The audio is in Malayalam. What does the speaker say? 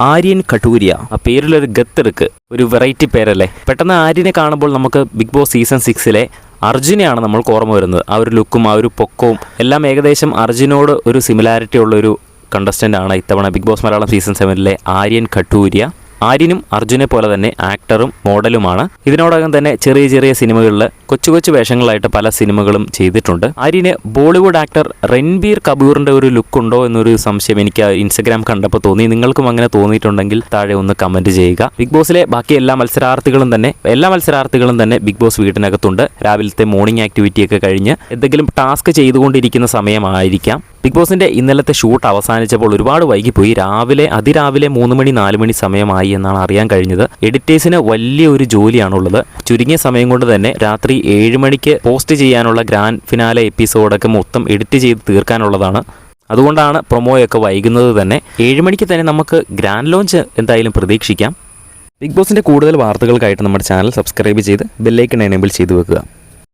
ആര്യൻ കട്ടൂരിയ. ആ പേരിലൊരു ഗത്തെടുക്ക്. ഒരു വെറൈറ്റി പേരല്ലേ? പെട്ടെന്ന് ആര്യനെ കാണുമ്പോൾ നമുക്ക് ബിഗ് ബോസ് സീസൺ സിക്സിലെ അർജുനെയാണ് നമ്മൾക്ക് ഓർമ്മ വരുന്നത്. ആ ഒരു ലുക്കും ആ ഒരു പൊക്കവും എല്ലാം ഏകദേശം അർജുനോട് ഒരു സിമിലാരിറ്റി ഉള്ള ഒരു കണ്ടസ്റ്റന്റ് ആണ് ഇത്തവണ ബിഗ് ബോസ് മലയാളം സീസൺ സെവനിലെ ആര്യൻ കട്ടൂരിയ. ആര്യനും അർജുനെ പോലെ തന്നെ ആക്ടറും മോഡലുമാണ് ഇതിനോടകം തന്നെ ചെറിയ ചെറിയ സിനിമകളിൽ കൊച്ചു കൊച്ചു വേഷങ്ങളായിട്ട് പല സിനിമകളും ചെയ്തിട്ടുണ്ട്. ആര്യന് ബോളിവുഡ് ആക്ടർ രൺബീർ കപൂറിന്റെ ഒരു ലുക്ക് ഉണ്ടോ എന്നൊരു സംശയം എനിക്ക് ഇൻസ്റ്റഗ്രാം കണ്ടപ്പോൾ തോന്നി. നിങ്ങൾക്കും അങ്ങനെ തോന്നിയിട്ടുണ്ടെങ്കിൽ താഴെ ഒന്ന് കമന്റ് ചെയ്യുക. ബിഗ് ബോസിലെ ബാക്കി എല്ലാ മത്സരാർത്ഥികളും തന്നെ എല്ലാ മത്സരാർത്ഥികളും തന്നെ ബിഗ് ബോസ് വീട്ടിനകത്തുണ്ട്. രാവിലത്തെ മോർണിംഗ് ആക്ടിവിറ്റിയൊക്കെ കഴിഞ്ഞ് എന്തെങ്കിലും ടാസ്ക് ചെയ്തുകൊണ്ടിരിക്കുന്ന സമയമായിരിക്കാം. ബിഗ് ബോസിന്റെ ഇന്നലത്തെ ഷൂട്ട് അവസാനിച്ചപ്പോൾ ഒരുപാട് വൈകിപ്പോയി. രാവിലെ അതിരാവിലെ മൂന്ന് മണി നാല് മണി സമയമായി എന്നാണ് അറിയാൻ കഴിഞ്ഞത്. എഡിറ്റേഴ്സിന് വലിയ ഒരു ജോലിയാണുള്ളത്. ചുരുങ്ങിയ സമയം കൊണ്ട് തന്നെ രാത്രി ഏഴ് മണിക്ക് പോസ്റ്റ് ചെയ്യാനുള്ള ഗ്രാൻഡ് ഫിനാലെ എപ്പിസോഡൊക്കെ മൊത്തം എഡിറ്റ് ചെയ്ത് തീർക്കാനുള്ളതാണ്. അതുകൊണ്ടാണ് പ്രൊമോയൊക്കെ വൈകുന്നത് തന്നെ. ഏഴ് മണിക്ക് തന്നെ നമുക്ക് ഗ്രാൻഡ് ലോഞ്ച് എന്തായാലും പ്രതീക്ഷിക്കാം. ബിഗ് ബോസിന്റെ കൂടുതൽ വാർത്തകൾക്കായിട്ട് നമ്മുടെ ചാനൽ സബ്സ്ക്രൈബ് ചെയ്ത് ബെല്ലൈക്കൺ എനേബിൾ ചെയ്തു വെക്കുക.